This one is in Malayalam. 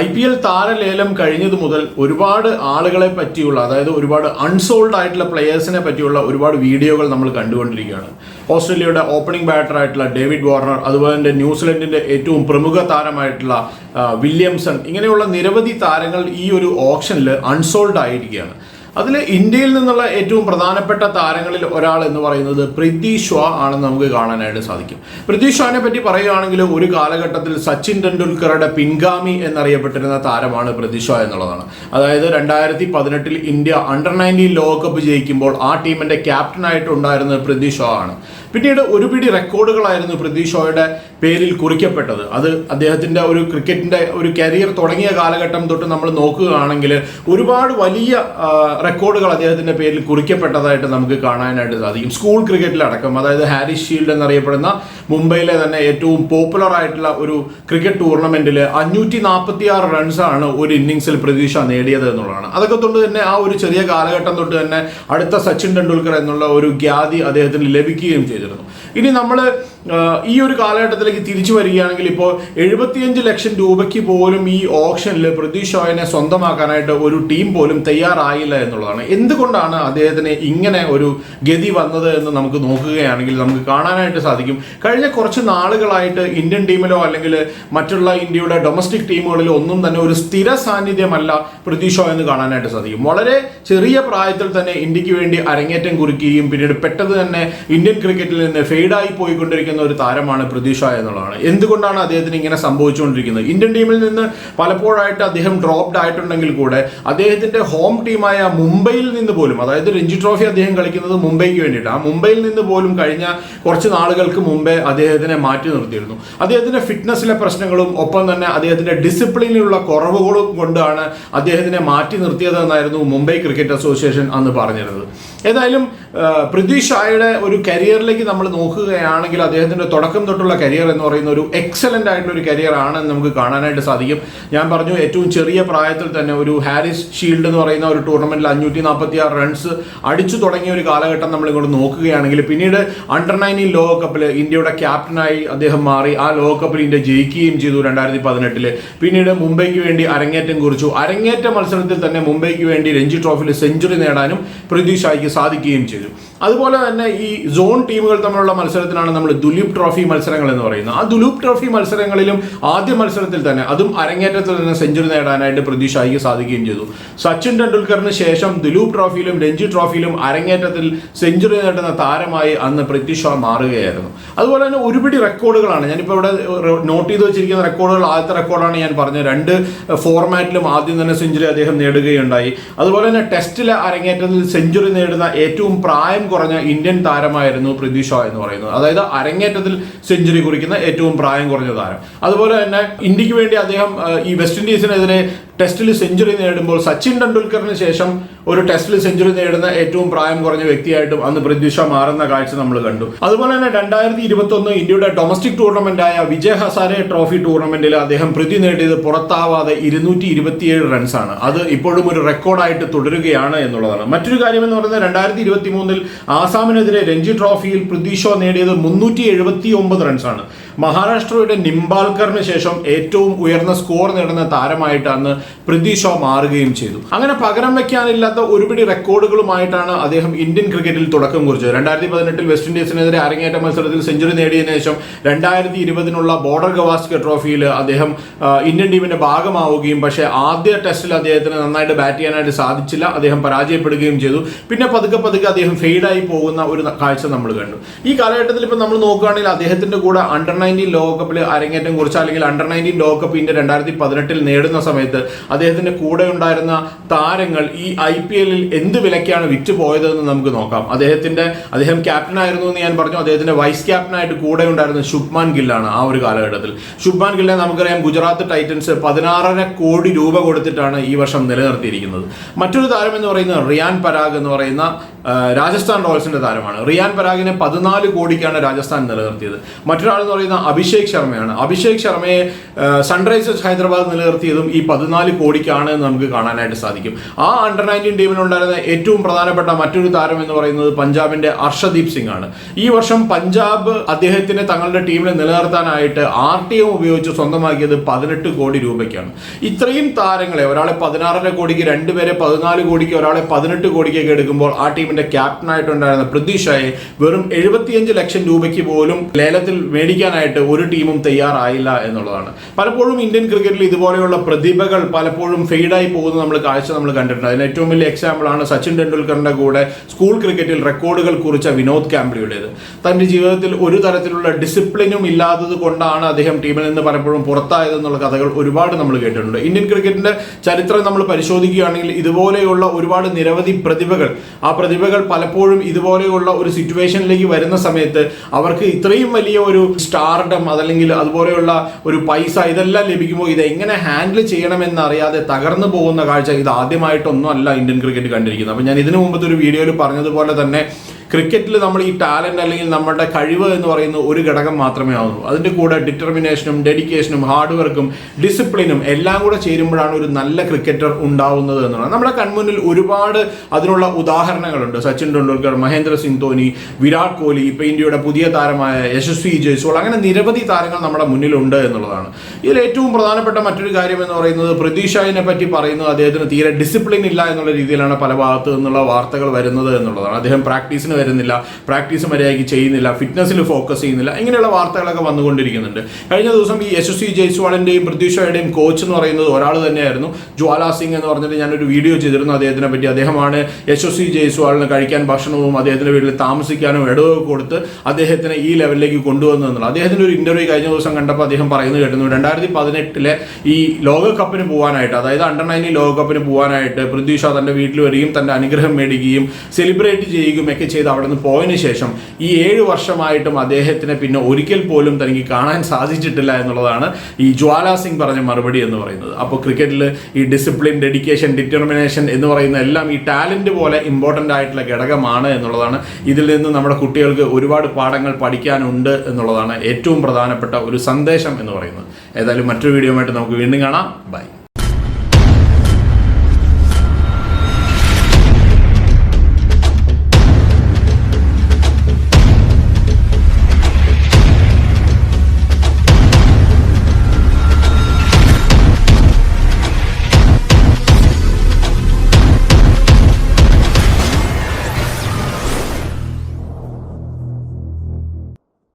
ഐ പി എൽ താരലേലം കഴിഞ്ഞത് മുതൽ ഒരുപാട് ആളുകളെ പറ്റിയുള്ള അതായത് ഒരുപാട് അൺസോൾഡ് ആയിട്ടുള്ള പ്ലെയേഴ്സിനെ പറ്റിയുള്ള ഒരുപാട് വീഡിയോകൾ നമ്മൾ കണ്ടുകൊണ്ടിരിക്കുകയാണ്. ഓസ്ട്രേലിയയുടെ ഓപ്പണിംഗ് ബാറ്റർ ആയിട്ടുള്ള ഡേവിഡ് വാർണർ അതുപോലെ തന്നെ ന്യൂസിലൻഡിന്റെ ഏറ്റവും പ്രമുഖ താരമായിട്ടുള്ള വില്യംസൺ ഇങ്ങനെയുള്ള നിരവധി താരങ്ങൾ ഈ ഒരു ഓപ്ഷനിൽ അൺസോൾഡ് ആയിരിക്കുകയാണ്. അതിൽ ഇന്ത്യയിൽ നിന്നുള്ള ഏറ്റവും പ്രധാനപ്പെട്ട താരങ്ങളിൽ ഒരാൾ എന്ന് പറയുന്നത് പ്രീതി ഷാ ആണെന്ന് നമുക്ക് കാണാനായിട്ട് സാധിക്കും. പ്രീതി ഷാനെ പറ്റി പറയുകയാണെങ്കിൽ ഒരു കാലഘട്ടത്തിൽ സച്ചിൻ ടെണ്ടുൽക്കറുടെ പിൻഗാമി എന്നറിയപ്പെട്ടിരുന്ന താരമാണ് പ്രീതി ഷാ എന്നുള്ളതാണ്. അതായത് രണ്ടായിരത്തി പതിനെട്ടിൽ ഇന്ത്യ അണ്ടർ നയന്റീൻ ലോകകപ്പ് ജയിക്കുമ്പോൾ ആ ടീമിന്റെ ക്യാപ്റ്റനായിട്ട് ഉണ്ടായിരുന്നത് പൃഥ്വി ഷാ ആണ്. പിന്നീട് ഒരു പിടി റെക്കോർഡുകളായിരുന്നു പ്രീതി ഷോയുടെ പേരിൽ കുറിക്കപ്പെട്ടത്. അത് അദ്ദേഹത്തിന്റെ ഒരു ക്രിക്കറ്റിന്റെ ഒരു കരിയർ തുടങ്ങിയ കാലഘട്ടം തൊട്ട് നമ്മൾ നോക്കുകയാണെങ്കിൽ ഒരുപാട് വലിയ റെക്കോർഡുകൾ അദ്ദേഹത്തിന്റെ പേരിൽ കുറിക്കപ്പെട്ടതായിട്ട് നമുക്ക് കാണാനായിട്ട് സാധിക്കും. സ്കൂൾ ക്രിക്കറ്റിലടക്കം അതായത് ഹാരിസ് ഷീൽഡ് എന്നറിയപ്പെടുന്ന മുംബൈയിലെ തന്നെ ഏറ്റവും പോപ്പുലർ ആയിട്ടുള്ള ഒരു ക്രിക്കറ്റ് ടൂർണമെന്റിൽ അഞ്ഞൂറ്റി നാൽപ്പത്തി ആറ് റൺസാണ് ഒരു ഇന്നിങ്സിൽ പ്രതീക്ഷ നേടിയത് എന്നുള്ളതാണ്. അതൊക്കെ തൊണ്ട് തന്നെ ആ ഒരു ചെറിയ കാലഘട്ടം തൊട്ട് തന്നെ അടുത്ത സച്ചിൻ ടെണ്ടുൽക്കർ എന്നുള്ള ഒരു ഖ്യാതി അദ്ദേഹത്തിന് ലഭിക്കുകയും ചെയ്തിരുന്നു. ഇനി നമ്മൾ ഈ ഒരു കാലഘട്ടത്തിലേക്ക് തിരിച്ചു വരികയാണെങ്കിൽ ഇപ്പോൾ എഴുപത്തിയഞ്ച് ലക്ഷം രൂപയ്ക്ക് പോലും ഈ ഓപ്ഷനിൽ പൃഥ്വി ഷോയിനെ സ്വന്തമാക്കാനായിട്ട് ഒരു ടീം പോലും തയ്യാറായില്ല എന്നുള്ളതാണ്. എന്തുകൊണ്ടാണ് അദ്ദേഹത്തിന് ഇങ്ങനെ ഒരു ഗതി വന്നത് എന്ന് നമുക്ക് നോക്കുകയാണെങ്കിൽ നമുക്ക് കാണാനായിട്ട് സാധിക്കും. കഴിഞ്ഞ കുറച്ച് നാളുകളായിട്ട് ഇന്ത്യൻ ടീമിലോ അല്ലെങ്കിൽ മറ്റുള്ള ഇന്ത്യയുടെ ഡൊമസ്റ്റിക് ടീമുകളിലോ ഒന്നും തന്നെ ഒരു സ്ഥിര സാന്നിധ്യമല്ല പൃഥ്വി ഷോ എന്ന് കാണാനായിട്ട് സാധിക്കും. വളരെ ചെറിയ പ്രായത്തിൽ തന്നെ ഇന്ത്യയ്ക്ക് വേണ്ടി അരങ്ങേറ്റം കുറിക്കുകയും പിന്നീട് പെട്ടെന്ന് തന്നെ ഇന്ത്യൻ ക്രിക്കറ്റിൽ നിന്ന് ഫെയ്ഡായി പോയിക്കൊണ്ടിരിക്കുന്ന ഒരു താരമാണ് പൃഥ്വി എന്നുള്ളതാണ്. എന്തുകൊണ്ടാണ് അദ്ദേഹത്തിന് ഇങ്ങനെ സംഭവിച്ചുകൊണ്ടിരിക്കുന്നത്? ഇന്ത്യൻ ടീമിൽ നിന്ന് പലപ്പോഴായിട്ട് അദ്ദേഹം ഡ്രോപ്ഡ് ആയിട്ടുണ്ടെങ്കിൽ കൂടെ അദ്ദേഹത്തിന്റെ ഹോം ടീമായ മുംബൈയിൽ നിന്ന് പോലും അതായത് രഞ്ജി ട്രോഫി അദ്ദേഹം കളിക്കുന്നത് മുംബൈക്ക് വേണ്ടിയിട്ട് ആ മുംബൈയിൽ നിന്ന് പോലും കഴിഞ്ഞ കുറച്ച് നാളുകൾക്ക് മുമ്പേ അദ്ദേഹത്തിനെ മാറ്റി നിർത്തിയിരുന്നു. അദ്ദേഹത്തിന്റെ ഫിറ്റ്നസ്സിലെ പ്രശ്നങ്ങളും ഒപ്പം തന്നെ അദ്ദേഹത്തിന്റെ ഡിസിപ്ലിനിലുള്ള കുറവുകളും കൊണ്ടാണ് അദ്ദേഹത്തിനെ മാറ്റി നിർത്തിയതെന്നായിരുന്നു മുംബൈ ക്രിക്കറ്റ് അസോസിയേഷൻ അന്ന് പറഞ്ഞിരുന്നത്. ഏതായാലും പൃഥ്വി ഷായുടെ ഒരു കരിയറിലേക്ക് നമ്മൾ നോക്കുകയാണെങ്കിൽ അദ്ദേഹത്തിന്റെ തുടക്കം തൊട്ടുള്ള കരിയർ എന്ന് പറയുന്ന ഒരു എക്സലന്റ് ആയിട്ടുള്ള ഒരു കരിയർ ആണെന്ന് നമുക്ക് കാണാനായിട്ട് സാധിക്കും. ഞാൻ പറഞ്ഞു ഏറ്റവും ചെറിയ പ്രായത്തിൽ തന്നെ ഒരു ഹാരിസ് ഷീൽഡ് എന്ന് പറയുന്ന ഒരു ടൂർണമെന്റിൽ അഞ്ഞൂറ്റി നാൽപ്പത്തി ആറ് റൺസ് അടിച്ചു തുടങ്ങിയ ഒരു കാലഘട്ടം നമ്മൾ ഇങ്ങോട്ട് നോക്കുകയാണെങ്കിൽ പിന്നീട് അണ്ടർ നയന്റീൻ ലോകകപ്പിൽ ഇന്ത്യയുടെ ക്യാപ്റ്റനായി അദ്ദേഹം മാറി. ആ ലോകകപ്പിൽ ഇന്ത്യ ജയിക്കുകയും ചെയ്തു രണ്ടായിരത്തി പതിനെട്ടിൽ പിന്നീട് മുംബൈക്ക് വേണ്ടി അരങ്ങേറ്റം കുറിച്ചു. അരങ്ങേറ്റ മത്സരത്തിൽ തന്നെ മുംബൈക്ക് വേണ്ടി രഞ്ജി ട്രോഫിയിൽ സെഞ്ചുറി നേടാനും പൃഥ്വി സാധിക്കുകയും ചെയ്തു. അതുപോലെ തന്നെ ഈ സോൺ ടീമുകൾ തമ്മിലുള്ള മത്സരത്തിനാണ് നമ്മൾ ദുലീപ് ട്രോഫി മത്സരങ്ങൾ എന്ന് പറയുന്നത്. ആ ദുലീപ് ട്രോഫി മത്സരങ്ങളിലും ആദ്യ മത്സരത്തിൽ തന്നെ അതും അരങ്ങേറ്റത്തിൽ തന്നെ സെഞ്ചുറി നേടാനായിട്ട് പ്രതീക്ഷ അയ്യ സാധിക്കുകയും ചെയ്തു. സച്ചിൻ ടെണ്ടുൽക്കറിന് ശേഷം ദുലൂപ് ട്രോഫിയിലും രഞ്ജി ട്രോഫിയിലും അരങ്ങേറ്റത്തിൽ സെഞ്ചുറി നേടുന്ന താരമായി അന്ന് പൃഥ്വി മാറുകയായിരുന്നു. അതുപോലെ തന്നെ ഒരുപിടി റെക്കോർഡുകളാണ് ഞാനിപ്പോൾ ഇവിടെ നോട്ട് ചെയ്ത് വെച്ചിരിക്കുന്ന റെക്കോർഡുകൾ ആദ്യത്തെ റെക്കോർഡാണ് ഞാൻ പറഞ്ഞത്. രണ്ട് ഫോർമാറ്റിലും ആദ്യം തന്നെ സെഞ്ചുറി അദ്ദേഹം നേടുകയുണ്ടായി. അതുപോലെ തന്നെ ടെസ്റ്റിലെ അരങ്ങേറ്റത്തിൽ സെഞ്ചുറി നേടുന്ന ഏറ്റവും പ്രായം കുറഞ്ഞ ഇന്ത്യൻ താരമായിരുന്നു പൃഥ്വി ഷോ എന്ന് പറയുന്നത്. അതായത് അരങ്ങേറ്റത്തിൽ സെഞ്ചുറി കുറിക്കുന്ന ഏറ്റവും പ്രായം കുറഞ്ഞ താരം. അതുപോലെ തന്നെ ഇന്ത്യയ്ക്ക് വേണ്ടി അദ്ദേഹം ഈ വെസ്റ്റ് ഇൻഡീസിനെതിരെ ടെസ്റ്റിൽ സെഞ്ചുറി നേടുമ്പോൾ സച്ചിൻ ടെണ്ടുൽക്കറിന് ശേഷം ഒരു ടെസ്റ്റിൽ സെഞ്ചുറി നേടുന്ന ഏറ്റവും പ്രായം കുറഞ്ഞ വ്യക്തിയായിട്ടും അന്ന് പൃഥ്വി മാറുന്ന കാഴ്ച നമ്മൾ കണ്ടു. അതുപോലെ തന്നെ രണ്ടായിരത്തി ഇരുപത്തി ഒന്ന് ഇന്ത്യയുടെ ഡൊമസ്റ്റിക് ടൂർണമെന്റായ വിജയ് ഹസാരെ ട്രോഫി ടൂർണമെന്റിൽ അദ്ദേഹം പൃഥ്വി നേടിയത് പുറത്താവാതെ ഇരുന്നൂറ്റി ഇരുപത്തിയേഴ് റൺസാണ് അത് ഇപ്പോഴും ഒരു റെക്കോർഡായിട്ട് തുടരുകയാണ് എന്നുള്ളതാണ്. മറ്റൊരു കാര്യം എന്ന് പറയുന്നത് രണ്ടായിരത്തി ഇരുപത്തി മൂന്നിൽ ആസാമിനെതിരെ രഞ്ജി ട്രോഫിയിൽ പൃഥ്വി നേടിയത് മുന്നൂറ്റി എഴുപത്തി ഒമ്പത് റൺസാണ് മഹാരാഷ്ട്രയുടെ നിംബാൽക്കറിന് ശേഷം ഏറ്റവും ഉയർന്ന സ്കോർ നേടുന്ന താരമായിട്ട് അന്ന് പൃഥ്വി ഷോ മാറുകയും ചെയ്തു. അങ്ങനെ പകരം വെക്കാനില്ലാത്ത ഒരുപിടി റെക്കോർഡുകളുമായിട്ടാണ് അദ്ദേഹം ഇന്ത്യൻ ക്രിക്കറ്റിൽ തുടക്കം കുറിച്ചത്. രണ്ടായിരത്തി പതിനെട്ടിൽ വെസ്റ്റ് ഇൻഡീസിനെതിരെ അരങ്ങേറ്റ മത്സരത്തിൽ സെഞ്ചുറി നേടിയതിനു ശേഷം രണ്ടായിരത്തി ഇരുപതിനുള്ള ബോർഡർ ഗവാസ്കർ ട്രോഫിയിൽ അദ്ദേഹം ഇന്ത്യൻ ടീമിന്റെ ഭാഗമാവുകയും പക്ഷേ ആദ്യ ടെസ്റ്റിൽ അദ്ദേഹത്തിന് നന്നായിട്ട് ബാറ്റ് ചെയ്യാനായിട്ട് സാധിച്ചില്ല. അദ്ദേഹം പരാജയപ്പെടുകയും ചെയ്തു. പിന്നെ പതുക്കെ പതുക്കെ അദ്ദേഹം ഫെയ്ഡായി പോകുന്ന ഒരു കാഴ്ച നമ്മൾ കണ്ടു. ഈ കാലഘട്ടത്തിൽ ഇപ്പം നമ്മൾ നോക്കുകയാണെങ്കിൽ അദ്ദേഹത്തിന്റെ കൂടെ അണ്ടർ നയന്റീൻ ലോകകപ്പിൽ അരങ്ങേറ്റം കുറിച്ച് അല്ലെങ്കിൽ അണ്ടർ നയന്റീൻ ലോകകപ്പ് ഇന്ത്യ രണ്ടായിരത്തി പതിനെട്ടിൽ നേടുന്ന സമയത്ത് അദ്ദേഹത്തിന്റെ കൂടെ ഉണ്ടായിരുന്ന താരങ്ങൾ ഈ ഐ പി എല്ലിൽ എന്ത് വിലക്കാണ് വിറ്റ് പോയതെന്ന് നമുക്ക് നോക്കാം. അദ്ദേഹത്തിന്റെ അദ്ദേഹം ക്യാപ്റ്റൻ ആയിരുന്നു എന്ന് ഞാൻ പറഞ്ഞു. അദ്ദേഹത്തിന്റെ വൈസ് ക്യാപ്റ്റനായിട്ട് കൂടെ ഉണ്ടായിരുന്ന ശുഭ്മാൻ ഗില്ലാണ് ആ ഒരു കാലഘട്ടത്തിൽ. ശുഭ്മാൻ ഗില്ലെ നമുക്കറിയാം ഗുജറാത്ത് ടൈറ്റൻസ് പതിനാറര കോടി രൂപ കൊടുത്തിട്ടാണ് ഈ വർഷം നിലനിർത്തിയിരിക്കുന്നത്. മറ്റൊരു താരം എന്ന് പറയുന്നത് റിയാൻ പരാഗ് എന്ന് പറയുന്ന രാജസ്ഥാൻ റോയൽസിന്റെ താരമാണ്. റിയാൻ പരാഗിനെ പതിനാല് കോടിക്കാണ് രാജസ്ഥാൻ നിലനിർത്തിയത്. മറ്റൊരാൾ എന്ന് പറയുന്ന അഭിഷേക് ശർമ്മയാണ്. അഭിഷേക് ശർമ്മയെ സൺറൈസേഴ്സ് ഹൈദരാബാദ് നിലനിർത്തിയതും ഈ പതിനാല് പതിനാല് കോടിക്കാണ് എന്ന് നമുക്ക് കാണാനായിട്ട് സാധിക്കും. ആ അണ്ടർ നയന്റീൻ ടീമിലുണ്ടായിരുന്ന ഏറ്റവും പ്രധാനപ്പെട്ട മറ്റൊരു താരം എന്ന് പറയുന്നത് പഞ്ചാബിന്റെ അർഷദീപ് സിംഗ് ആണ് ഈ വർഷം പഞ്ചാബ് അദ്ദേഹത്തിനെ തങ്ങളുടെ ടീമിനെ നിലനിർത്താനായിട്ട് ആർ ടി എം ഉപയോഗിച്ച് സ്വന്തമാക്കിയത് പതിനെട്ട് കോടി രൂപയ്ക്കാണ്. ഇത്രയും താരങ്ങളെ ഒരാളെ പതിനാറര കോടിക്ക് രണ്ടുപേരെ പതിനാല് കോടിക്ക് ഒരാളെ പതിനെട്ട് കോടിക്കൊക്കെ എടുക്കുമ്പോൾ ആ ടീമിന്റെ ക്യാപ്റ്റനായിട്ടുണ്ടായിരുന്ന പ്രതീക്ഷയെ ഷായെ വെറും എഴുപത്തിയഞ്ച് ലക്ഷം രൂപയ്ക്ക് പോലും ലേലത്തിൽ മേടിക്കാനായിട്ട് ഒരു ടീമും തയ്യാറായില്ല എന്നുള്ളതാണ്. പലപ്പോഴും ഇന്ത്യൻ ക്രിക്കറ്റിൽ ഇതുപോലെയുള്ള പ്രതിഭകൾ പലപ്പോഴും ഫെയ്ഡായി പോകുന്നത് നമ്മൾ കാഴ്ച നമ്മൾ കണ്ടിട്ടുണ്ട്. അതിന് ഏറ്റവും വലിയ എക്സാമ്പിൾ ആണ് സച്ചിൻ ടെണ്ടുൽക്കറിന്റെ കൂടെ സ്കൂൾ ക്രിക്കറ്റിൽ റെക്കോർഡുകൾ കുറിച്ച വിനോദ് കാംബ്ലിയുടേത് തന്റെ ജീവിതത്തിൽ ഒരു തരത്തിലുള്ള ഡിസിപ്ലിനും ഇല്ലാത്തത് കൊണ്ടാണ് അദ്ദേഹം ടീമിൽ നിന്ന് പലപ്പോഴും പുറത്തായതെന്നുള്ള കഥകൾ ഒരുപാട് നമ്മൾ കേട്ടിട്ടുണ്ട്. ഇന്ത്യൻ ക്രിക്കറ്റിന്റെ ചരിത്രം നമ്മൾ പരിശോധിക്കുകയാണെങ്കിൽ ഇതുപോലെയുള്ള ഒരുപാട് നിരവധി പ്രതിഭകൾ ആ പ്രതിഭകൾ പലപ്പോഴും ഇതുപോലെയുള്ള ഒരു സിറ്റുവേഷനിലേക്ക് വരുന്ന സമയത്ത് അവർക്ക് ഇത്രയും വലിയ ഒരു സ്റ്റാർഡം അതല്ലെങ്കിൽ അതുപോലെയുള്ള ഒരു പൈസ ഇതെല്ലാം ലഭിക്കുമ്പോൾ ഇത് എങ്ങനെ ഹാൻഡിൽ ചെയ്യണമെന്ന് അറിയാതെ തകർന്നു പോകുന്ന കാഴ്ച ഇത് ആദ്യമായിട്ടൊന്നും അല്ല ഇന്ത്യൻ ക്രിക്കറ്റ് കണ്ടിരിക്കുന്നത്. അപ്പം ഞാൻ ഇതിനു മുമ്പത്തെ ഒരു വീഡിയോയിൽ പറഞ്ഞതുപോലെ തന്നെ ക്രിക്കറ്റിൽ നമ്മൾ ഈ ടാലന്റ് അല്ലെങ്കിൽ നമ്മുടെ കഴിവ് എന്ന് പറയുന്ന ഒരു ഘടകം മാത്രമേ ആവുള്ളൂ അതിന്റെ കൂടെ ഡിറ്റർമിനേഷനും ഡെഡിക്കേഷനും ഹാർഡ് വർക്കും ഡിസിപ്ലിനും എല്ലാം കൂടെ ചേരുമ്പോഴാണ് ഒരു നല്ല ക്രിക്കറ്റർ ഉണ്ടാവുന്നത് എന്നുള്ളത്. നമ്മുടെ കൺമുന്നിൽ ഒരുപാട് അതിനുള്ള ഉദാഹരണങ്ങളുണ്ട്. സച്ചിൻ ടെണ്ടുൽക്കർ മഹേന്ദ്ര സിംഗ് ധോനി വിരാട് കോഹ്ലി ഇപ്പൊ ഇന്ത്യയുടെ പുതിയ താരമായ യശസ്വി ജയ്സോൾ അങ്ങനെ നിരവധി താരങ്ങൾ നമ്മുടെ മുന്നിലുണ്ട് എന്നുള്ളതാണ്. ഇതിൽ ഏറ്റവും പ്രധാനപ്പെട്ട മറ്റൊരു കാര്യം എന്ന് പറയുന്നത് പ്രതീക്ഷയെ പറ്റി പറയുന്നത് അദ്ദേഹത്തിന് തീരെ ഡിസിപ്ലിൻ ഇല്ല എന്നുള്ള രീതിയിലാണ് പല ഭാഗത്തു നിന്നുള്ള വാർത്തകൾ വരുന്നത് എന്നുള്ളതാണ്. അദ്ദേഹം പ്രാക്ടീസിന് വരുന്നില്ല പ്രാക്ടീസ് മര്യാദയ്ക്ക് ചെയ്യുന്നില്ല ഫിറ്റ്നസ്സിൽ ഫോക്കസ് ചെയ്യുന്നില്ല ഇങ്ങനെയുള്ള വാർത്തകളൊക്കെ വന്നുകൊണ്ടിരിക്കുന്നുണ്ട്. കഴിഞ്ഞ ദിവസം ഈ യശസ്വി ജയ്സ്വാളിന്റെയും പൃഥ്വിഷയുടെയും കോച്ച് എന്ന് പറയുന്നത് ഒരാൾ തന്നെയായിരുന്നു. ജ്വാല സിംഗ് എന്ന് പറഞ്ഞിട്ട് ഞാനൊരു വീഡിയോ ചെയ്തിരുന്നു അദ്ദേഹത്തിനെ പറ്റി. അദ്ദേഹമാണ് യശസ്വി ജയ്സ്വാളിന് കഴിക്കാൻ ഭക്ഷണവും അദ്ദേഹത്തിന്റെ വീട്ടിൽ താമസിക്കാനും ഇടവ് കൊടുത്ത് അദ്ദേഹത്തിനെ ഈ ലെവലിലേക്ക് കൊണ്ടുവന്നതെന്നുള്ളത് അദ്ദേഹത്തിന്റെ ഒരു ഇന്റർവ്യൂ കഴിഞ്ഞ ദിവസം കണ്ടപ്പോൾ അദ്ദേഹം പറയുന്നത് കേട്ടിരുന്നു രണ്ടായിരത്തി പതിനെട്ടിലെ ഈ ലോകകപ്പിന് പോകാനായിട്ട് അതായത് അണ്ടർ നയന്റീൻ ലോകകപ്പിന് പോകാനായിട്ട് പൃഥ്വി ഷാ തന്റെ വീട്ടിൽ വരികയും തന്റെ അനുഗ്രഹം മേടിക്കുകയും സെലിബ്രേറ്റ് ചെയ്യുകയും ഒക്കെ ചെയ്ത് അവിടെ നിന്ന് പോയതിന് ശേഷം ഈ ഏഴ് വർഷമായിട്ടും അദ്ദേഹത്തിനെ പിന്നെ ഒരിക്കൽ പോലും തനിക്ക് കാണാൻ സാധിച്ചിട്ടില്ല എന്നുള്ളതാണ് ഈ ജ്വാല സിംഗ് പറഞ്ഞ മറുപടി എന്ന് പറയുന്നത്. അപ്പോൾ ക്രിക്കറ്റിൽ ഈ ഡിസിപ്ലിൻ ഡെഡിക്കേഷൻ ഡിറ്റർമിനേഷൻ എന്ന് പറയുന്ന എല്ലാം ഈ ടാലന്റ് പോലെ ഇമ്പോർട്ടന്റ് ആയിട്ടുള്ള ഘടകമാണ് എന്നുള്ളതാണ്. ഇതിൽ നിന്ന് നമ്മുടെ കുട്ടികൾക്ക് ഒരുപാട് പാഠങ്ങൾ പഠിക്കാനുണ്ട് എന്നുള്ളതാണ് ഏറ്റവും പ്രധാനപ്പെട്ട ഒരു സന്ദേശം എന്ന് പറയുന്നത്. ഏതായാലും മറ്റൊരു വീഡിയോ നമുക്ക് വീണ്ടും കാണാം. ബൈ